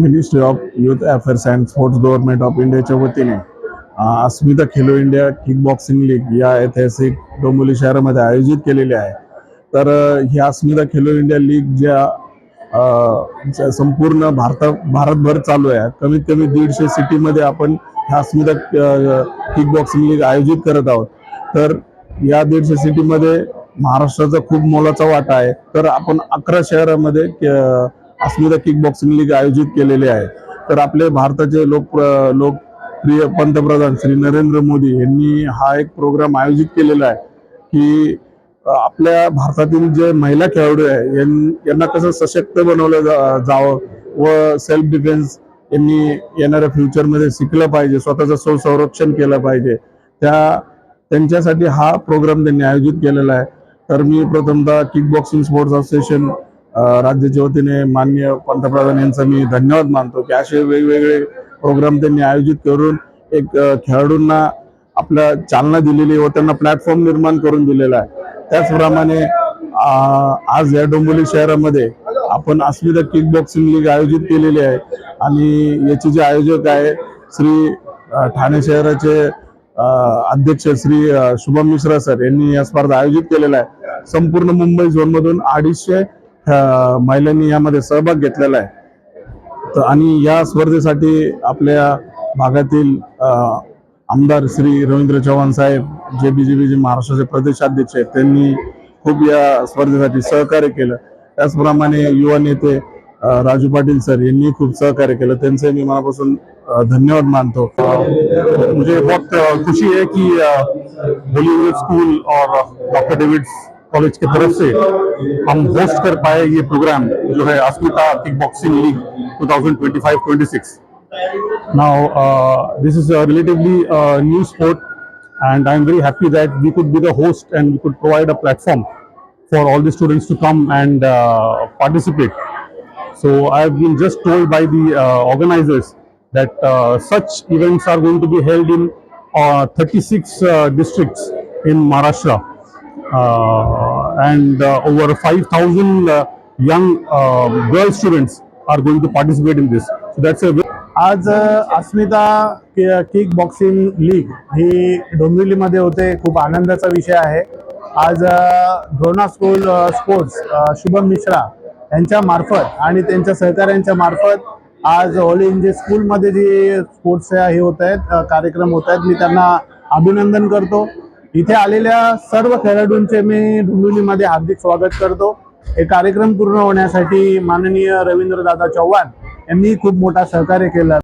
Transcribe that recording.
Ministry of youth affairs and sports government of इंडियाच्या वतीने Asmita Khelo India kick boxing league या ऐतिहासिक डोंबिवली शहरामध्ये आयोजित केलेली आहे. तर ही अस्मिता खेलो इंडिया लीग ज्या संपूर्ण भारता भारतभर चालू आहे. कमीत कमी दीडशे सिटीमध्ये आपण ह्या अस्मिता किक बॉक्सिंग लीग आयोजित करत आहोत. तर या दीडशे सिटीमध्ये महाराष्ट्राचा खूप मोलाचा वाटा आहे. तर आपण अकरा शहरामध्ये अस्मिता किक बॉक्सिंग लीग आयोजित केलेली आहे. तर आपले भारताचे लोक लोकप्रिय पंतप्रधान श्री नरेंद्र मोदी यांनी हा एक प्रोग्राम आयोजित केलेला आहे की आपल्या भारतातील जे महिला खेळाडू आहे यां- यांना कसं सशक्त बनवलं जा- जावं व सेल्फ डिफेन्स यांनी येणाऱ्या फ्युचरमध्ये शिकलं पाहिजे स्वतःचं स्वसंरक्षण केलं पाहिजे. त्या त्यांच्यासाठी हा प्रोग्राम त्यांनी आयोजित केलेला आहे. तर मी प्रथमतः किक बॉक्सिंग स्पोर्ट्स असोसिएशन राज्याच्या वतीने माननीय पंतप्रधान यांचा मी धन्यवाद मानतो की असे वेगवेगळे प्रोग्राम त्यांनी आयोजित करून एक खेळाडूंना आपल्या चालना दिलेली व त्यांना प्लॅटफॉर्म निर्माण करून दिलेला आहे. त्याचप्रमाणे आज या डोंबिवली शहरामध्ये आपण अस्मिता किक बॉक्सिंग लीग आयोजित केलेली आहे आणि याचे जे आयोजक आहे श्री ठाणे शहराचे अध्यक्ष श्री शुभम मिश्रा सर यांनी या स्पर्धा आयोजित केलेल्या आहे. संपूर्ण मुंबई झोनमधून अडीचशे महिलांनी यामध्ये सहभाग घेतलेला आहे. तर आणि या स्पर्धेसाठी आपल्या भागातील आमदार श्री रवींद्र चव्हाण साहेब जे बीजेपीचे महाराष्ट्राचे प्रदेशाध्यक्ष आहेत त्यांनी खूप या स्पर्धेसाठी सहकार्य केलं. त्याचप्रमाणे युवा नेते राजू पाटील सर यांनी खूप सहकार्य केलं. त्यांचे मी मनापासून धन्यवाद मानतो. मुझे बहुत खुशी है कि बॉलीवुड स्कूल और डॉक्टर डेविड्स कॉलेज की तरफ से हम होस्ट कर पाए ये प्रोग्राम जो है Asmita kick boxing league 2025-26 now uh, this is a relatively uh, new sport and i'm very happy that we could be the host and we could provide a platform for all the students to come and uh, participate so I've been just told by the uh, organizers that uh, such events are going to be held in uh, 36 uh, districts in Maharashtra. Uh, and uh, over 5,000 uh, young uh, girl students are going to participate in this. So that's a आज uh, Asmita kick boxing league ही डोंबिवलीमध्ये होते. खूप आनंदाचा विषय आहे. आज Drona school sports Shubham Mishra यांच्या मार्फत आणि त्यांच्या सहकाऱ्यांच्या मार्फत आज ऑल इंडिया स्कूलमध्ये जे स्पोर्ट्स हे होत आहेत uh, कार्यक्रम होत आहेत मी त्यांना अभिनंदन करतो. इथे आलेल्या सर्व खेळाडूंचे मी डोंबिवलीमध्ये हार्दिक स्वागत करतो. हे कार्यक्रम पूर्ण होण्यासाठी माननीय रवींद्रदादा चव्हाण यांनी खूप मोठा सहकार्य केलं.